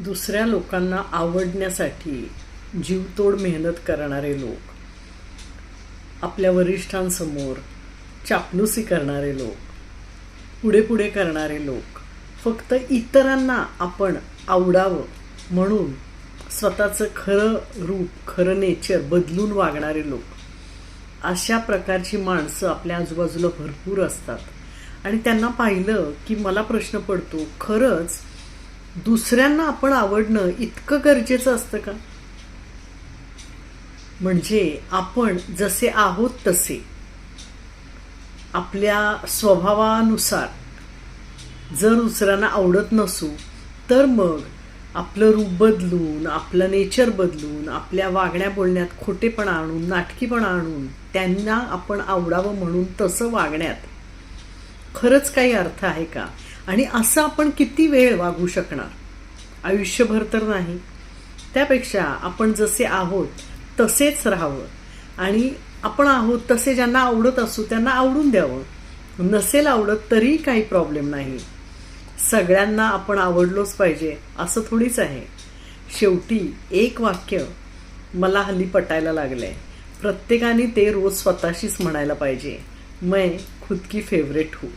दुसऱ्या लोकांना आवडण्यासाठी जीवतोड मेहनत करणारे लोक आपल्या वरिष्ठांसमोर चापलुसी करणारे लोक पुढे पुढे करणारे लोक फक्त इतरांना आपण आवडावं म्हणून स्वतःचं खरं रूप खरं नेचर बदलून वागणारे लोक. अशा प्रकारची माणसं आपल्या आजूबाजूला भरपूर असतात. आणि त्यांना पाहिलं की मला प्रश्न पडतो खरंच दुसऱ्यांना आपण आवडणं इतकं गरजेचं असतं का? म्हणजे आपण जसे आहोत तसे. आपल्या स्वभावानुसार जर दुसऱ्यांना आवडत नसू तर मग आपलं रूप बदलून आपलं नेचर बदलून आपल्या वागण्या बोलण्यात खोटेपणा आणून नाटकीपणा आणून त्यांना आपण आवडावं म्हणून तसं वागण्यात खरंच काही अर्थ आहे का? आणि असं आपण किती वेळ वागू शकणार? आयुष्यभर तर नाही. त्यापेक्षा आपण जसे आहोत तसेच राहावं. आणि आपण आहोत तसे ज्यांना आवडत असू त्यांना आवडून द्यावं. नसेल आवडत तरी काही प्रॉब्लेम नाही. सगळ्यांना आपण आवडलोच पाहिजे असं थोडीच आहे. शेवटी एक वाक्य मला हल्ली पटायला लागलं आहे प्रत्येकाने ते रोज स्वतःशीच म्हणायला पाहिजे. मैं खुद की फेवरेट हूँ.